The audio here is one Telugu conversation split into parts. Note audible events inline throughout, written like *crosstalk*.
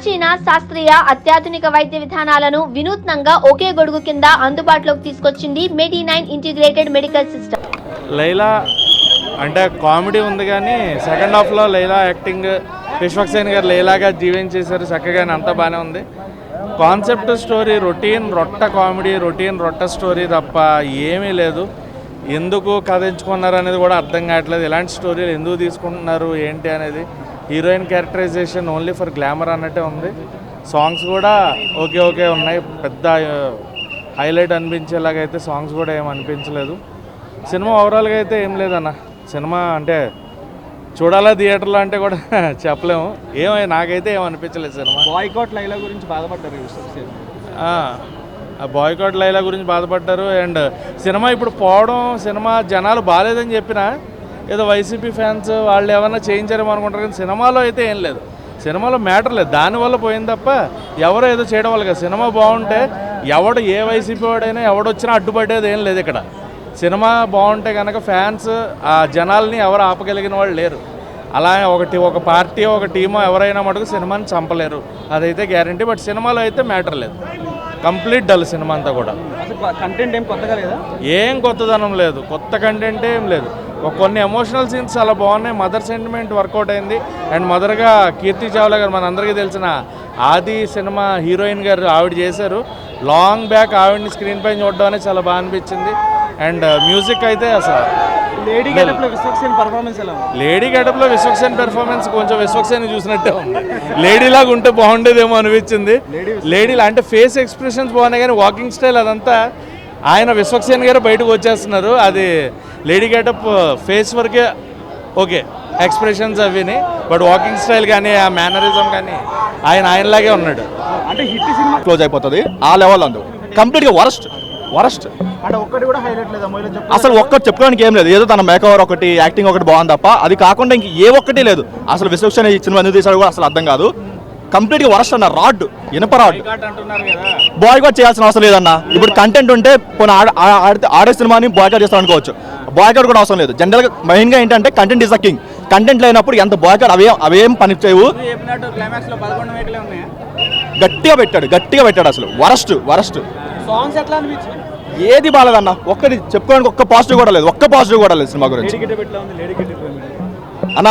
ప్రాచీన శాస్త్రీయ అత్యాధునిక వైద్య విధానాలను వినూత్నంగా ఒకే గొడుగు కింద అందుబాటులోకి తీసుకొచ్చింది medi nine integrated medical system Laila అంటే కామెడీ ఉంది కానీ సెకండ్ హాఫ్లో లైలా యాక్టింగ్ విశ్వక్సేన్ గారు లైలాగా జీవించేశారు చక్కగా అంతా బాగానే ఉంది. కాన్సెప్ట్ స్టోరీ రొటీన్ రొట్ట కామెడీ రొటీన్ రొట్ట స్టోరీ తప్ప ఏమీ లేదు. ఎందుకు కథ ఎంచుకున్నారు అనేది కూడా అర్థం కావట్లేదు. ఇలాంటి స్టోరీలు ఎందుకు తీసుకుంటున్నారు ఏంటి అనేది heroine characterization only for glamour అన్నట్టే ఉంది. సాంగ్స్ కూడా ఓకే ఓకే ఉన్నాయి. పెద్ద హైలైట్ అనిపించేలాగా అయితే సాంగ్స్ కూడా ఏం అనిపించలేదు. సినిమా ఓవరాల్గా అయితే ఏం లేదన్న. సినిమా అంటే చూడాలా థియేటర్లో అంటే కూడా *laughs* చెప్పలేము. ఏమై నాకైతే ఏం అనిపించలేదు సినిమా. బాయ్కాట్ లైలా గురించి బాధపడ్డారు బాయ్కాట్ లైలా గురించి బాధపడ్డారు. అండ్ సినిమా ఇప్పుడు పోవడం సినిమా జనాలు బాగాలేదని చెప్పినా ఏదో వైసీపీ ఫ్యాన్స్ వాళ్ళు ఏమన్నా చేయించారేమో అనుకుంటారు కానీ సినిమాలో అయితే ఏం లేదు. సినిమాలో మ్యాటర్ లేదు. దానివల్ల పోయింది తప్ప ఎవరో ఏదో చేయడం వల్ల కాదు. సినిమా బాగుంటే ఎవడు ఏ వైసీపీ వాడైనా ఎవడొచ్చినా అడ్డుపడేది ఏం లేదు ఇక్కడ. సినిమా బాగుంటే కనుక ఫ్యాన్స్ ఆ జనాల్ని ఎవరు ఆపగలిగిన వాళ్ళు లేరు. అలా ఒకటి ఒక పార్టీ ఒక టీమో ఎవరైనా మటుకు సినిమాని చంపలేరు. అదైతే గ్యారంటీ. బట్ సినిమాలో అయితే మ్యాటర్ లేదు. కంప్లీట్ డల్ సినిమా అంతా కూడా. కంటెంట్ ఏం కొత్తగా లేదా? ఏం కొత్తదనం లేదు. కొత్త కంటెంట్ ఏం లేదు. కొన్ని ఎమోషనల్ సీన్స్ చాలా బాగున్నాయి. మదర్ సెంటిమెంట్ వర్కౌట్ అయింది. అండ్ మదర్గా కీర్తి చావ్లా గారు మనందరికీ తెలిసిన ఆది సినిమా హీరోయిన్ గారు ఆవిడ చేశారు. లాంగ్ బ్యాక్ ఆవిడని స్క్రీన్ పైన చూడడం అనేది చాలా బాగా అనిపించింది. అండ్ మ్యూజిక్ అయితే అసలు లేడీ గెటప్లో విశ్వక్సేన్ పర్ఫార్మెన్స్ ఎలా లేడీ గెటప్లో విశ్వక్సేన్ పెర్ఫార్మెన్స్ కొంచెం విశ్వక్సేన్ చూసినట్టే ఉంది. లేడీలాగా ఉంటే బాగుండేదేమో అనిపించింది. లేడీలా అంటే ఫేస్ ఎక్స్ప్రెషన్స్ బాగున్నాయి కానీ వాకింగ్ స్టైల్ అదంతా ఆయన విశ్వక్సేన్ గారు బయటకు వచ్చేస్తున్నారు. అది లేడీ గెటప్ ఫేస్ వరకే ఓకే ఎక్స్ప్రెషన్స్ అవిని బట్ వాకింగ్ స్టైల్ కానీ ఆ మేనరిజం కానీ ఆయన ఆయనలాగే ఉన్నాడు. అంటే హిట్ సినిమా క్లోజ్ అయిపోతుంది. ఆ లెవెల్ అందు. కంప్లీట్గా వరస్ట్ వరస్ట్ అంటే ఒక్కటి కూడా హైలైట్ లేదా మొయిలో చెప్పు. అసలు ఒక్కటి చెప్పుకోవడానికి ఏం లేదు. ఏదో తన మేకవర్ ఒకటి యాక్టింగ్ ఒకటి బాగుంది తప్ప అది కాకుండా ఇంక ఏ ఒక్కటి లేదు. అసలు విశ్వక్షన్ ఈ సినిమా ఎందుకు తీసాడు కూడా అసలు అర్థం కాదు. కంప్లీట్గా వరస్ట్ అన్న రాడ్ ఇనప రాడ్. అంటున్నారు కదా. బాయ్ కట్ చేయాల్సిన అవసరం లేదన్న. ఇప్పుడు కంటెంట్ ఉంటే పోనీ ఆడ- సినిమాని బాయ్ కట్ చేస్తాం అనుకోవచ్చు. బాయ్ కట్ కూడా అవసరం లేదు. జనరల్గా మెయిన్గా ఏంటంటే content is the king content లేనప్పుడు ఎంత బాయ్ కట్ అవే అవేం పని చేయవు. గట్టిగా పెట్టాడు గట్టిగా పెట్టాడు అసలు. Worst worst. సాంగ్స్ ఎట్లా అనిపించింది ఏది బాలేదన్న. ఒక్కటి చెప్పుకోవడానికి ఒక్క పాజిటివ్ కూడా లేదు. ఒక్క పాజిటివ్ కూడా లేదు సినిమా గురించి. అన్న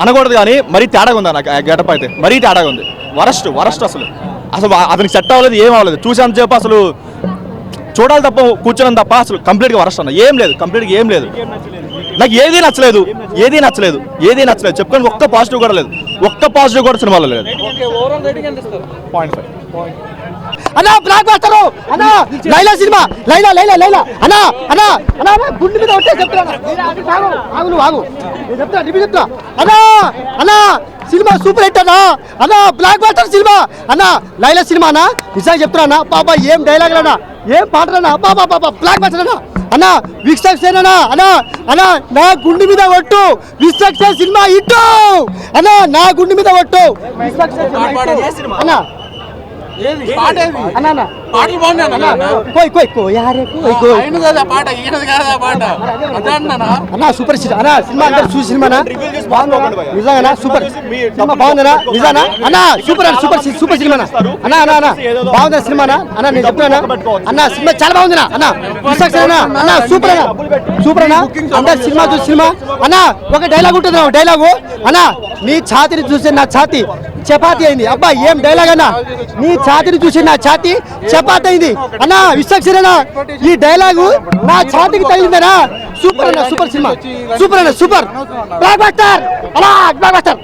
అనకూడదు కానీ మరీ తేడాగా ఉంది అన్న గెటప్ అయితే. మరీ తేడాగా ఉంది. వరస్ట్ వరస్ట్ అసలు. అసలు అతనికి సెట్ అవ్వలేదు ఏం అవ్వలేదు. చూసాను చెప్పు అసలు. చూడాలి తప్ప కూర్చోడం తప్ప అసలు కంప్లీట్గా వరస్ట్ అన్న. ఏం లేదు కంప్లీట్గా ఏం లేదు. నాకు ఏదీ నచ్చలేదు ఏదీ నచ్చలేదు ఏదీ నచ్చలేదు. చెప్పుకోడానికి ఒక్క పాజిటివ్ కూడా లేదు. ఒక్క పాజిటివ్ కూడా సినిమాలో లేదు. ఓకే ఓవరాల్ రేటింగ్ ఎంత ఇస్తారు? Point five. అన్నా బ్లాక్ బస్టర్ అన్నా లైలా సినిమా! లైలా లైలా లైలా! అన్నా అన్నా అన్నా గుండె మీద ఉంటే చెప్తాను ఆగు ఆగు నువ్వు ఆగు. నేను చెప్తా చెప్తా అన్నా అన్నా! సినిమా సూపర్ హిట్ అన్నా. అన్నా బ్లాక్ బస్టర్ సినిమా. అన్నా లైలా సినిమా అన్నా. నిజంగా చెప్తున్నా అన్నా. బాబా ఏం డైలాగ్ అన్నా. ఏం పాటలన్నా బాబా బాబా బ్లాక్ బస్టర్ అన్నా. అన్నా విశ్వక్సేన్ అన్నా? అన్నా అన్నా నా గుండె మీద ఒట్టు. విశ్వక్సేన్ సినిమా ఇట్టు అన్నా నా గుండె మీద ఒట్టు. అన్నా పాటలు బాగున్నాయి అన్న అన్నా, కోయ్ కోయ్ కోయ్ యారే కోయ్ కోయ్. ఆయన కదా పాట ఈయనది కాదా పాట. అదే అన్నానా అన్నా సూపర్ సినిమా. అన్నా సినిమా అందరు చూసి సినిమానా? నిజంగా సూపర్. సినిమా బాగుందనా నిజానా అన్నా సూపర్ సూపర్ సూపర్ సినిమానా? అన్నా అన్నా అన్నా. బాగుందా సినిమానా? అన్నా నేను చెప్తున్నా అన్నా సినిమా చాలా బాగుందినా? అన్నా విశ్వక్సేన్ అన్నా సూపర్ అన్నా. సూపర్ అన్నా? అందరు సినిమా చూసి సినిమా? అన్నా ఒక డైలాగ్ ఉంటుంది డైలాగు? అన్నా నీ ఛాతిని చూసి నా ఛాతి. చపాతి అయింది. అబ్బా ఏం డైలాగ్ అన్నా? నీ ఛాతిని చూసి నా ఛాతి చపాతి అయింది. అన్నా విశ్వక్సేన్ ఈ డైలాగు నా ఛాతికి తగిలిందనా? సూపర్ అన్న సూపర్ సినిమా. సూపర్ అన్న సూపర్. బ్లాక్ బస్టర్ అలా బ్లాక్ బస్టర్